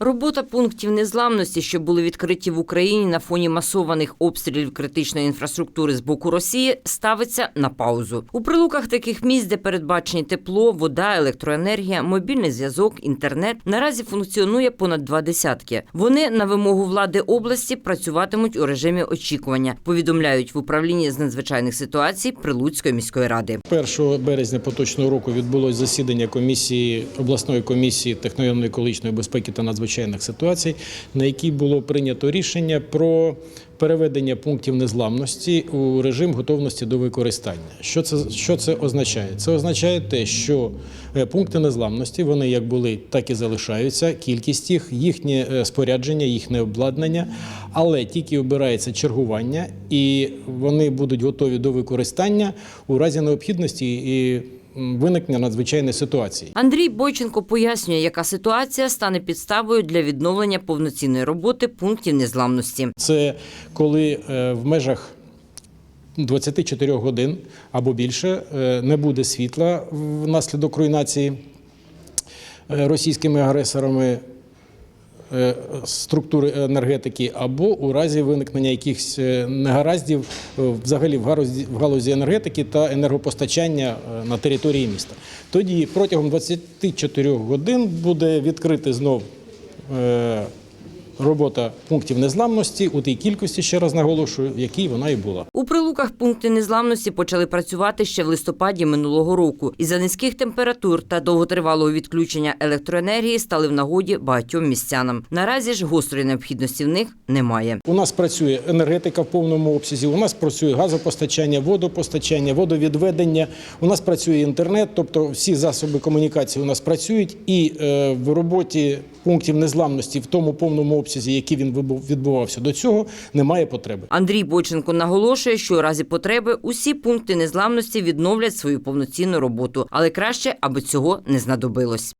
Робота пунктів незламності, що були відкриті в Україні на фоні масованих обстрілів критичної інфраструктури з боку Росії, ставиться на паузу. У прилуках таких місць, де передбачені тепло, вода, електроенергія, мобільний зв'язок, інтернет, наразі функціонує понад два десятки. Вони на вимогу влади області працюватимуть у режимі очікування. Повідомляють в управлінні з надзвичайних ситуацій Прилуцької міської ради. 1 березня поточного року відбулось засідання комісії обласної комісії техногенно-екологічної безпеки та надзвичайних ситуацій, на якій було прийнято рішення про переведення пунктів незламності у режим готовності до використання. Що це що це означає? Це означає те, що е, пункти незламності вони як були, так і залишаються. Кількість їх, їхнє е, спорядження, їхнє обладнання, але тільки обирається чергування, і вони будуть готові до використання у разі необхідності і виникнення надзвичайної ситуації. Андрій Бойченко пояснює, яка ситуація стане підставою для відновлення повноцінної роботи пунктів незламності. Це коли е, в межах 24 годин або більше е, не буде світла внаслідок руйнації е, російськими агресорами структури енергетики, або у разі виникнення якихось е, негараздів е, взагалі в галузі, в галузі енергетики та енергопостачання е, на території міста. Тоді протягом 24 годин буде відкритий знов. е, Робота пунктів незламності у тій кількості, ще раз наголошую, в якій вона і була. У прилуках пункти незламності почали працювати ще в листопаді минулого року. Із-за низьких температур та довготривалого відключення електроенергії стали в нагоді багатьом містянам. Наразі ж гострої необхідності в них немає. У нас працює енергетика в повному обсязі. У нас працює газопостачання, водопостачання, водовідведення. У нас працює інтернет, тобто всі засоби комунікації у нас працюють. І е, в роботі пунктів незламності в тому повному обсязі, який він відбувався до цього, немає потреби. Андрій Бойченко наголошує, що у разі потреби усі пункти незламності відновлять свою повноцінну роботу, але краще, аби цього не знадобилось.